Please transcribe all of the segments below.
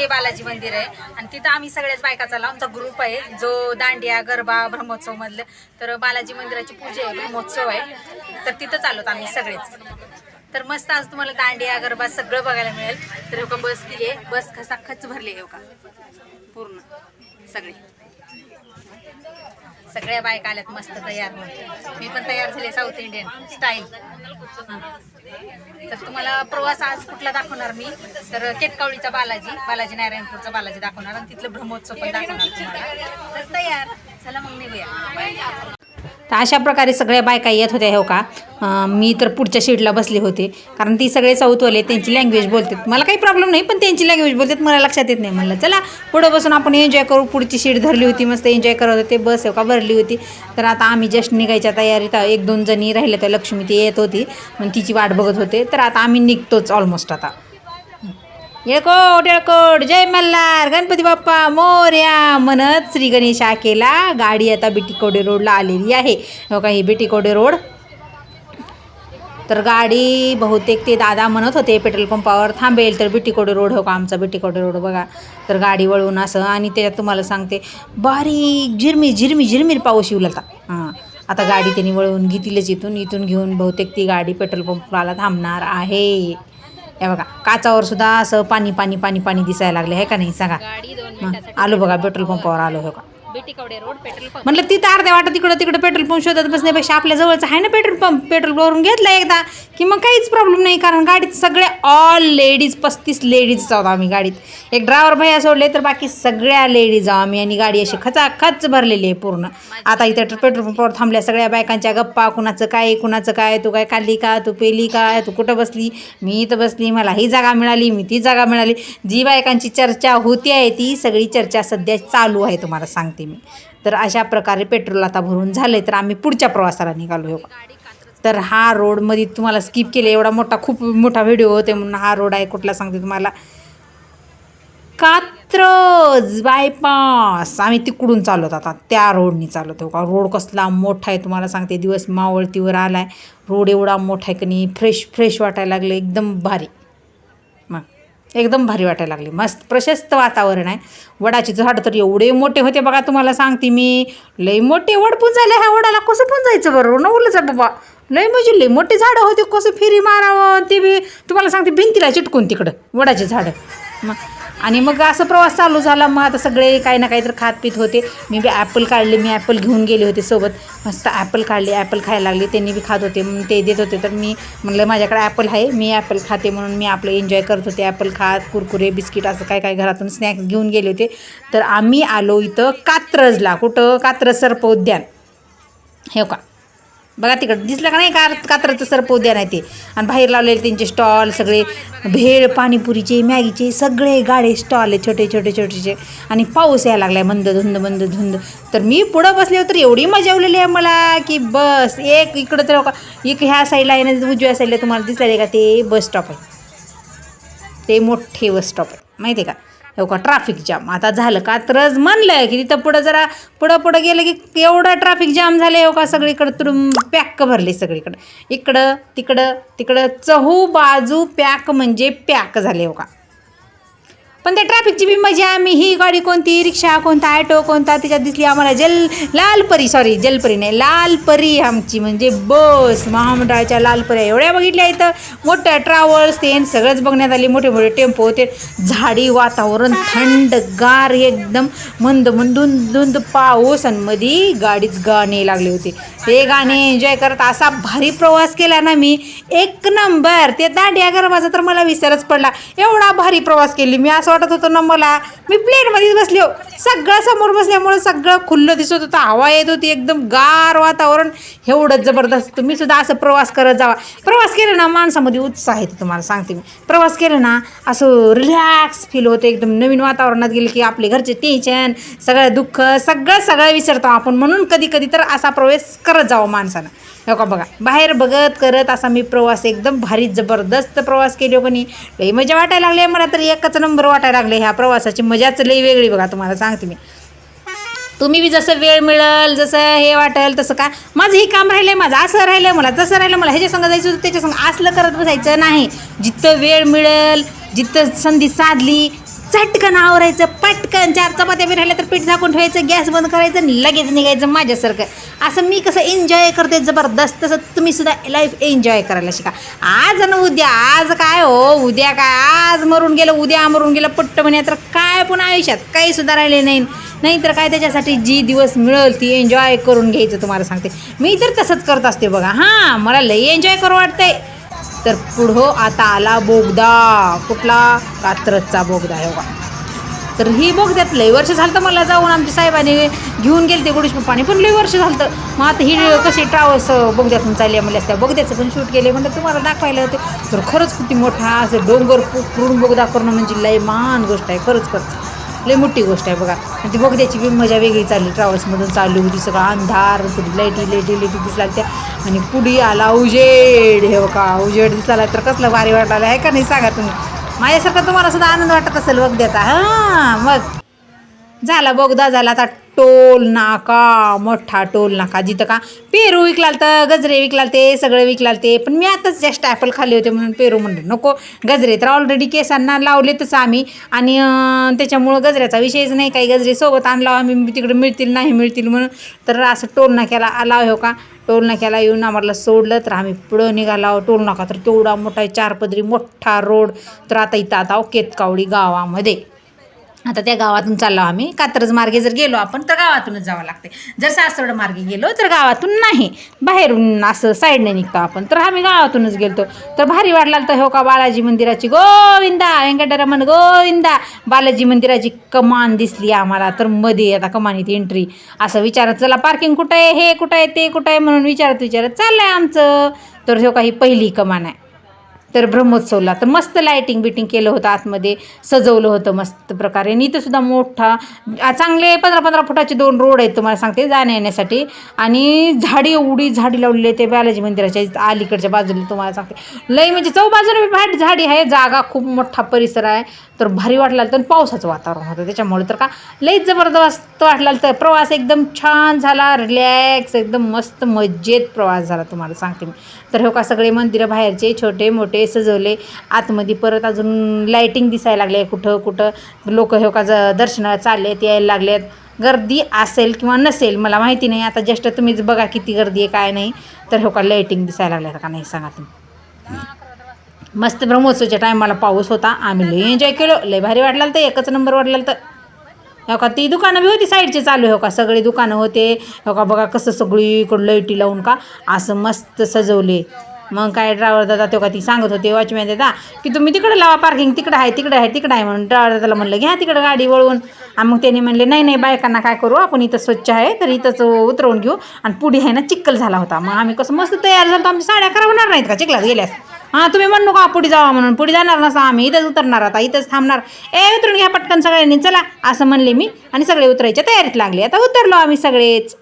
ते बालाजी मंदिर आहे. आणि तिथं आम्ही सगळ्याच बायका चालला आमचा ग्रुप आहे जो दांडिया गरबा ब्रह्मोत्सव मधलं. तर बालाजी मंदिराची पूजा आहे ब्रह्मोत्सव आहे. तर तिथं चालवत आम्ही सगळेच. तर मस्त आज तुम्हाला दांडिया गरबा सगळं बघायला मिळेल. तर का बस केली आहे. बस खसा खच भरली आहे का पूर्ण. सगळे. सगळ्या बायका आल्यात मस्त तयार. होऊन मी पण तयार झाले साऊथ इंडियन स्टाईल तर तुम्हाला प्रवास आज कुठला दाखवणार मी? तर केटकावळीचा बालाजी बालाजी नारायणपूरचा बालाजी दाखवणार आणि तिथलं ब्रह्मोत्सव पण दाखवणार तुम्हाला. तर तयार. चला मग निघूया. तर अशा प्रकारे सगळ्या बायका येत होत्या हो का? मी तर पुढच्या शीटला बसले होते. कारण ती सगळे साऊथवाले त्यांची लँग्वेज बोलतात. मला काही प्रॉब्लेम नाही पण त्यांची लँग्वेज बोलतात. मला लक्षात येत नाही म्हणलं. चला पुढं बसून आपण एन्जॉय करू. पुढची शीट धरली होती मस्त एन्जॉय करत होते. बस हो का? भरली होती. तर आता आम्ही जस्ट निघायच्या तयारीत. एक दोन जणी राहिल्या त्या लक्ष्मी ती येत होती. मग तिची वाट बघत होते. तर आता आम्ही निघतोच ऑलमोस्ट आता. येळकोट येळकोट जय मल्हार गणपती बाप्पा मोर्या म्हणत श्री गणेश आकेला गाडी आता बिटीकोडे रोडला आलेली आहे. हो का ही बिटीकोडे रोड? तर गाडी बहुतेक ते दादा म्हणत होते पेट्रोल पंपावर थांबेल तर बिटीकोडे रोड हो का आमचा बिटीकोडे रोड बघा. तर गाडी वळून असं आणि त्याच्यात तुम्हाला सांगते बारीक झिरमी झिरमी झिरमीर पाऊस येऊ लागला. हां आता गाडी त्यांनी वळवून घेतीलच इथून इथून घेऊन बहुतेक ती गाडी पेट्रोल पंपाला थांबणार आहे. हे बघा काचावर सुद्धा असं पाणी पाणी पाणी पाणी दिसायला लागले आहे का नाही? सांगा. हं, आलो बघा पेट्रोल पंपावर आलो हो का बेटीकवडे रोड पेट्रोल पंप. म्हटलं तिथं अर्ध्या वाटत तिकडं तिकडं पेट्रोल पंप शोधत बसण्यापेक्षा आपल्या जवळचं आहे ना पेट्रोल पंप? पेट्रोल भरून घेतलं एकदा. की मग काहीच प्रॉब्लेम नाही कारण गाडीत सगळ्या ऑल लेडीज पस्तीस लेडीज आहोत आम्ही गाडीत. एक ड्रायव्हर भैया सोडले तर बाकी सगळ्या लेडीज आहोत आम्ही. आणि गाडी अशी खचाखच भरलेली आहे पूर्ण. आता इथं पेट्रोल पंपावर थांबल्या सगळ्या बायकांच्या गप्पा कुणाचं काय कुणाचं काय तू काय खाल्ली का तू पेली का तू कुठं बसली? मी इथं बसली मला ही जागा मिळाली मी ती जागा मिळाली. जी बायकांची चर्चा होती आहे ती सगळी चर्चा सध्या चालू आहे तुम्हाला सांगते. मी. तर अशा प्रकारे पेट्रोल आता भरून झालं तर आम्ही पुढच्या प्रवासाला निघालो हो तर हा रोडमध्ये तुम्हाला स्किप केले एवढा मोठा खूप मोठा व्हिडिओ होते म्हणून हा रोड आहे कुठला सांगते तुम्हाला. कात्रज बायपास आम्ही तिकडून चालवत आता त्या रोडनी चालवतो का रोड कसला मोठा आहे तुम्हाला सांगते दिवस मावळतीवर आला आहे रोड एवढा मोठा आहे की नाही फ्रेश फ्रेश वाटायला लागलं एकदम भारी. एकदम भारी वाटायला लागली. मस्त प्रशस्त वातावरण आहे. वडाचे झाड तर एवढे मोठे होते बघा तुम्हाला सांगते मी. लई मोठे वड झाले ह्या वडाला कसं पुंजायचं बरं? नवलंच जा बाबा. लई म्हणजे लई मोठे झाडं होते कसं फिरी मारावं ते बी तुम्हाला सांगते भिंतीला चिटकून तिकडं वडाचे झाडं. मग आणि मग असं प्रवास चालू झाला. मग आता सगळे काही ना काही तर खात पित होते. मी बी ॲपल काढले. मी ॲपल घेऊन गेले होते सोबत. मस्त ॲपल काढले. ॲपल खायला लागले. त्यांनी बी खात होते. मग ते देत होते. तर मी म्हणलं माझ्याकडे ॲपल आहे. मी ॲपल खाते म्हणून मी आपलं एन्जॉय करत होते. ॲपल खात कुरकुरे बिस्किट असं काय काय घरातून स्नॅक्स घेऊन गेले होते. तर आम्ही आलो इथं कात्रजला. कुठं? कात्रज सर्प उद्यान. हे का बघा तिकडं दिसलं का नाही कार कात्राचं सरप उद्या नाही ते? आणि बाहेर लावलेले त्यांचे स्टॉल सगळे भेळ पाणीपुरीचे मॅगीचे सगळे गाडे स्टॉल आहे छोटे छोटे छोटेचे आणि पाऊस यायला लागलाय मंद धुंद मंद धुंद. तर मी पुढं बसले तर एवढी मजा उरलेली आहे मला की बस एक इकडं तर का एक ह्या साईडला आहे ना उजव्या साईडला तुम्हाला दिसलं का? ते बस स्टॉप आहे. ते मोठे बस स्टॉप आहे. माहिती आहे का? हो का ट्राफिक जाम आता झालं का? तरच म्हणलं की तिथं पुढं जरा पुढं पुढं गेलं की एवढं ट्रॅफिक जाम झालं हो का? सगळीकडं तुडून पॅक भरले सगळीकडं. इकडं तिकडं तिकडं चहू बाजू पॅक म्हणजे पॅक झाले हो का? पण त्या ट्रॅफिकची बी मजा आम्ही ही गाडी कोणती रिक्षा कोणता ॲटो कोणता त्याच्यात दिसली आम्हाला जल लालपरी सॉरी जलपरी नाही लालपरी आमची. म्हणजे बस महामंडळाच्या लालपऱ्या एवढ्या बघितल्या इथं. मोठ्या ट्रॅव्हल्स ते सगळंच बघण्यात आली. मोठे मोठे टेम्पो होते. झाडी वातावरण थंडगार एकदम मंद मंदून धुंद पाऊस आणि मधी गाडीत गाणे लागले होते. ते गाणे एन्जॉय करत असा भारी प्रवास केला ना मी. एक नंबर ते दांडिया गरबाचा तर मला विसरच पडला. एवढा भारी प्रवास केली मी. असं वाटत होतं ना मला. मी प्लेनमध्येच बसले हो. सगळं समोर बसल्यामुळे सगळं खुल्लं दिसत होतं. हवा येत होती. एकदम गार वातावरण. एवढंच जबरदस्त. तुम्ही सुद्धा असं प्रवास करत जावा. प्रवास केला ना माणसामध्ये उत्साह येतो तुम्हाला सांगते मी. प्रवास केला ना असं रिलॅक्स फील होतं. एकदम नवीन वातावरणात गेलं की आपले घरचे टेन्शन सगळं दुःख सगळं सगळं विसरतो आपण. म्हणून कधी कधी तर असा प्रवेश करत जावं माणसानं. हो का बघा बाहेर बघत करत असा मी प्रवास एकदम भारी जबरदस्त प्रवास केली हो कोणी लई मजा वाटायला लागली आहे मला तर. एकच नंबर वाटायला लागले ह्या प्रवासाची. मजाच लई वेगळी बघा तुम्हाला सांगते मी. तुम्ही बी जसं वेळ मिळेल जसं हे वाटेल तसं काय माझं हे काम राहिलं आहे माझं असं राहिलं मला तसं राहिलं मला. ह्याच्या संग जायचं होतं त्याच्या संग असलं करत बसायचं नाही. जिथं वेळ मिळेल जिथं संधी साधली चटकन आवरायचं पटकन चार चपात्या बी राहिल्या तर पीठ झाकून ठेवायचं गॅस बंद करायचं आणि लगेच निघायचं माझ्यासारखं. असं मी कसं एन्जॉय करते जबरदस्त तसं तुम्ही सुद्धा लाईफ एन्जॉय करायला शिका. आज आणि उद्या आज काय हो? उद्या काय? आज मरून गेलं उद्या मरून गेलं पट्ट म्हणे तर काय पण आयुष्यात काही सुद्धा राहिले नाही. नाही तर काय त्याच्यासाठी जी दिवस मिळेल ती एन्जॉय करून घ्यायचं तुम्हाला सांगते. मी तर तसंच करत असते बघा. हां मला लई एन्जॉय करू वाटतंय. तर पुढं आता आला बोगदा. कुठला? कात्रजचा बोगदा आहे बघा. तर ही बोगद्यात लई वर्ष झालं तर मला जाऊन. आमच्या साहेबांनी घेऊन गेले ते गुडीश पाणी पण लई वर्ष झालं तर मग आता ही कशी ट्रॅव्हल्स बोगद्यातून चालली आहे म्हणजे त्या बोगद्याचं पण शूट केले म्हणजे तुम्हाला दाखवायला होते तर खरंच किती मोठा असं डोंगर पूर्ण बोगदा करणं म्हणजे लई महान गोष्ट आहे. खरंच खरंच. लई मोठी गोष्ट आहे बघा. आणि ती बोगद्याची बी मजा वेगळी चालली. ट्रॅव्हल्समधून चालली होती सगळं अंधार पुढे लाईटी लाईटी लाईटी दिसला त्या आणि पुढे आला उजेड. हे का उजेड दिसला तर कसलं भारी वाटायला आहे का नाही? सांगा तुम्ही. माझ्यासारखं तुम्हाला सुद्धा आनंद वाटत असेल बोगद्याचा हां मग. झाला बोगदा झाला आता. टोल नाका मोठा टोल नाका. जिथं का पेरू विकलाल तर गजरे विकलाल ते सगळं विकलाल ते. पण मी आताच जास्त ॲपल खाल्ले होते म्हणून पेरू म्हणलं नको गजरे तर ऑलरेडी केसांना लावलेतच आम्ही. आणि त्याच्यामुळं गजऱ्याचा विषयच नाही काही गजरे सोबत आणला आम्ही तिकडे मिळतील नाही मिळतील म्हणून. तर असं टोल नाक्याला आला हो का? टोल नाक्याला येऊन आम्हाला सोडलं तर आम्ही पुढं निघाला टोल नाका तर तेवढा मोठा चार पदरी मोठा रोड. तर आता इथं आता केतकावडी गावामध्ये. आता त्या गावातून चाललो आम्ही. कात्रज मार्गे जर गेलो आपण तर गावातूनच जावं लागते. जर सासवड मार्गे गेलो तर गावातून नाही. बाहेरून असं साईडने निघतो आपण. तर आम्ही गावातूनच गेलतो. तर भारी वाटला तर हो का बालाजी मंदिराची गोविंदा व्यंकटरमण गोविंदा. बालाजी मंदिराची कमान दिसली आम्हाला. तर मध्ये आता कमानीत एंट्री असं विचारत चला पार्किंग कुठं आहे? हे कुठं आहे? ते कुठं आहे? म्हणून विचारत विचारत आहे आमचं. तर हो का ही पहिली कमान आहे. तर ब्रह्मोत्सवला. तर मस्त लायटिंग बिटिंग केलं होतं आतमध्ये. सजवलं होतं मस्त प्रकारे. आणि इथंसुद्धा मोठा चांगले पंधरा पंधरा फुटाचे दोन रोड आहेत तुम्हाला सांगते जाण्या येण्यासाठी. आणि झाडी एवढी झाडी लावलेली आहे ते बालाजी मंदिराच्या अलीकडच्या बाजूला तुम्हाला सांगते. लई म्हणजे चौबाजूला भाट झाडी आहे. जागा खूप मोठा परिसर आहे. तर भारी वाटला तर पावसाचं वातावरण होतं. त्याच्यामुळे तर का लईच जबरदस्त वाटला तर प्रवास एकदम छान झाला. रिलॅक्स एकदम मस्त मजेत प्रवास झाला तुम्हाला सांगते मी. तर हो का सगळे मंदिरं बाहेरचे छोटे मोठे ते सजवले. आतमध्ये परत अजून लायटिंग दिसायला लागले कुठं कुठं लोक हे का ज दर्शनाला चाललेत यायला लागलेत गर्दी असेल किंवा नसेल मला माहिती नाही. आता जस्ट तुम्हीच बघा किती गर्दी आहे काय नाही. तर हो का लाईटिंग दिसायला लागल्या का नाही सांगा तुम्ही. मस्त ब्रह्मोत्सवच्या टायमाला पाऊस होता. आम्ही लई एन्जॉय केलो. लय भारी वाटला तर एकच नंबर वाटला तर हो का ती दुकानं बी होती साईडची चालू हो का सगळी दुकानं होते. हो का बघा कसं सगळीकडं लाईटी लावून का. असं मस्त सजवले. मग काय ड्रायव्हर दादा तो का ती सांगत होते वॉचमॅन दादा की तुम्ही तिकडे लावा पार्किंग तिकडं आहे तिकडं आहे तिकडं आहे म्हणून ड्रायव्हर दादाला म्हणलं घ्या तिकडं गाडी वळवून आणि मग त्यांनी म्हणले नाही नाही बायकांना काय करू आपण इथं स्वच्छ आहे तर इथंच उतरवून घेऊ. आणि पुढे आहे ना चिखल झाला होता. मग आम्ही कसं मस्त तयार झालो आमच्या साड्या खराब होणार नाहीत का चिखलात गेल्यास? हां तुम्ही म्हणू का पुढे जावा म्हणून पुढे जाणार नसा आम्ही इथंच उतरणार आता इथंच थांबणार. ए उतरून घ्या पटकन सगळ्यांनी चला असं म्हणले मी आणि सगळे उतरायच्या तयारीत लागले. आता उतरलो आम्ही सगळेच.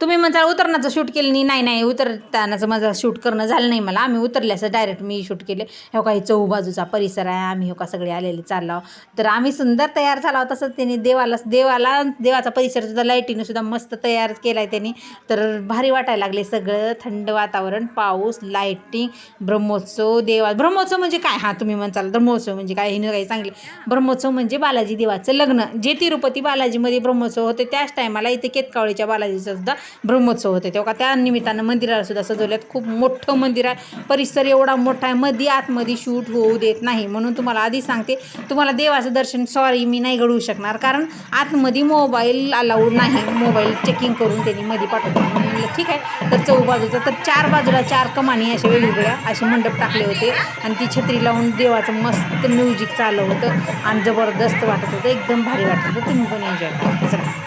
तुम्ही म्हणता उतरण्याचं शूट केलं नाही. नाही नाही उतरतानाचं माझं शूट करणं झालं नाही मला. आम्ही उतरल्याचं डायरेक्ट मी शूट केले. हो काही चौबाजूचा परिसर आहे. आम्ही हो का सगळे आलेले चाललो तर आम्ही सुंदर तयार झाला होता तसंच त्यांनी देवाला देवाला देवाचा परिसर सुद्धा लाईटीनं सुद्धा मस्त तयार केला आहे त्यांनी. तर भारी वाटायला लागले सगळं. थंड वातावरण पाऊस लाईटिंग ब्रह्मोत्सव देवा ब्रह्मोत्सव म्हणजे काय? हां तुम्ही म्हणताल ब्रह्मोत्सव म्हणजे काय? हे काही सांगले. ब्रह्मोत्सव म्हणजे बालाजी देवाचं लग्न. जे तिरुपती बालाजीमध्ये ब्रह्मोत्सव होते त्याच टायमाला इथे केतकावळीच्या बालाजीचं सुद्धा ब्रह्मोत्सव होते. तेव्हा त्या निमित्तानं मंदिराला सुद्धा सजवल्यात खूप मोठं मंदिर आहे. परिसर एवढा मोठा आहे. मध्ये आतमध्ये शूट होऊ देत नाही. म्हणून तुम्हाला आधी सांगते तुम्हाला देवाचं दर्शन सॉरी मी नाही घडवू शकणार. कारण आतमध्ये मोबाईल अलाउड नाही. मोबाईल चेकिंग करून त्यांनी मध्ये पाठवतो म्हणलं ठीक आहे. तर चौबाजूचा तर चार बाजूला चार कमानी अशा वेगवेगळ्या असे मंडप टाकले होते. आणि ती छत्री लावून देवाचं मस्त म्युझिक चालू होतं. आणि जबरदस्त वाटत होतं. एकदम भारी वाटत होतं. तुम्ही पण एन्जॉय करा. चला.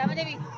रामदेवी